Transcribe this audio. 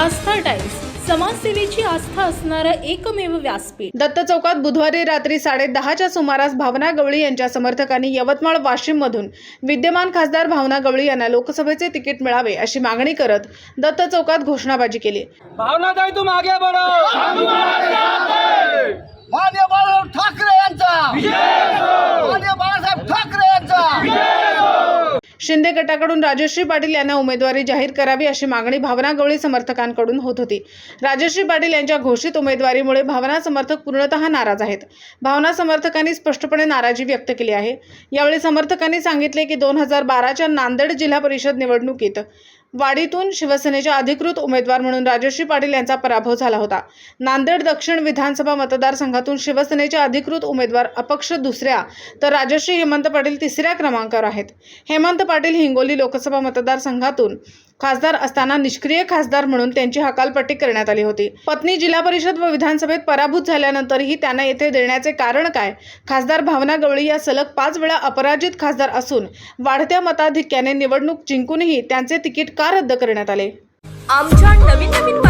आस्था times. समाजसेवेची आस्था असणारं एकमेव व्यासपीठ. दत्त चौकात बुधवारी रात्री साडे दहाच्या सुमारास भावना गवळी यांच्या समर्थकांनी यवतमाळ वाशिम मधून विद्यमान खासदार भावना गवळी यांना लोकसभेचे तिकीट मिळावे अशी मागणी करत दत्त चौकात घोषणाबाजी केली. भावना ताई आगे बढ़ो शिंदे गटाकडून राजश्री पाटील यांना उमेदवारी जाहीर करावी अशी मागणी भावना गवळी समर्थकांकडून होत होती. राजश्री पाटील यांच्या घोषित उमेदवारीमुळे भावना समर्थक पूर्णतः नाराज आहेत. भावना समर्थकांनी स्पष्टपणे नाराजी व्यक्त केली आहे. यावेळी समर्थकांनी सांगितले की दोन हजार बाराच्या नांदेड जिल्हा परिषद निवडणुकीत वाडीतून शिवसेनेच्या अधिकृत उमेदवार म्हणून राजश्री पाटील यांचा पराभव झाला होता. नांदेड दक्षिण विधानसभा मतदारसंघातून शिवसेनेचे अधिकृत उमेदवार अपक्ष दुसऱ्या तर राजश्री हेमंत पाटील तिसऱ्या क्रमांकावर आहेत. हेमंत पाटील हिंगोली लोकसभा मतदारसंघातून खासदार असताना निष्क्रिय खासदार म्हणून त्यांची हकालपट्टी करण्यात आली होती. पत्नी जिल्हा परिषद व विधानसभेत पराभूत झाल्यानंतरही त्यांना येथे देण्याचे कारण काय? खासदार भावना गवळी या सलग पाच वेळा अपराजित खासदार असून वाढत्या मताधिक्याने निवडणूक जिंकूनही त्यांचे तिकीट का रद्द करण्यात आले? आमच्या नवीन नवीन